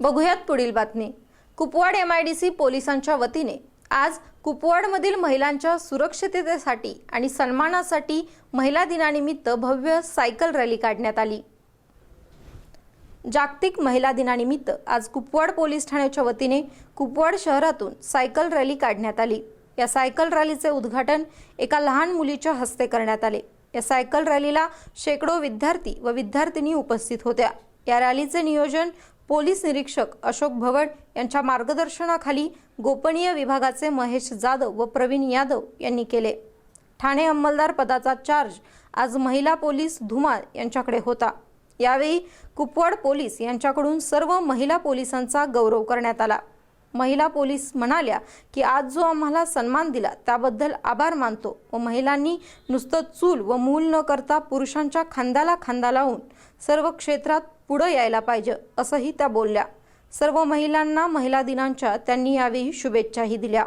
बघूयात पुढील बातमी. Kupwad M I D C पोलिसांच्या वतीने आज कुपवाडमधील महिलांच्या सुरक्षिततेसाठी आणि सन्मानासाठी महिला दिनानिमित्त भव्य सायकल रॅली काढण्यात आली. जागतिक महिला दिनानिमित्त आज कुपवाड पोलीस ठाण्याच्या वतीने कुपवाड शहरातून सायकल रॅली काढण्यात आली. या सायकल रॅलीचे उद्घाटन एका लहान मुलीच्या हस्ते करण्यात आले. या सायकल रॅलीला शेकडो विद्यार्थी व विद्यार्थिनी उपस्थित होत्या. या रॅलीचे नियोजन पोलीस निरीक्षक अशोक भवड यांच्या मार्गदर्शनाखाली गोपनीय विभागाचे महेश जाधव व प्रवीण यादव यांनी केले. ठाणे अंमलदार पदाचा चार्ज आज महिला पोलीस धुमाळ यांच्याकडे होता. यावेळी कुपवाड पोलीस यांच्याकडून सर्व महिला पोलिसांचा गौरव करण्यात आला. महिला पोलीस म्हणाल्या की आज जो आम्हाला सन्मान दिला त्याबद्दल आभार मानतो व महिलांनी नुसतं चूल व मूल न करता पुरुषांच्या खांद्याला खांदा लावून सर्व क्षेत्रात पुढं यायला पाहिजे असंही त्या बोलल्या. सर्व महिलांना महिला दिनांच्या त्यांनी यावेळी शुभेच्छाही दिल्या.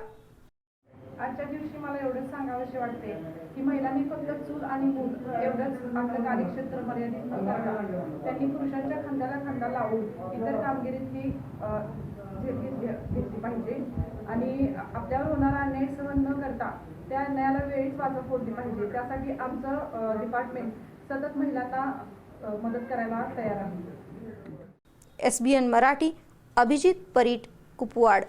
आजच्या दिवशी मला एवढंच सांगावंसे वाटते की महिलांनी फक्त चूल आणि मूल एवढंच आपलं कार्यक्षेत्र मर्यादित न करता. त्यांनी पुरुषांच्या खांद्याला खांदा लावून इतर कामगिरीतली अ, घेतली पाहिजे. आणि आपल्यावर होणारा अन्याय सहन न करता त्या अन्यायाला वेळीच वाचा फोडली पाहिजे. त्यासाठी आमचं डिपार्टमेंट सतत महिलांना मदत करायला तयार आहे S B N Marathi Abhijit Parit Kupwad.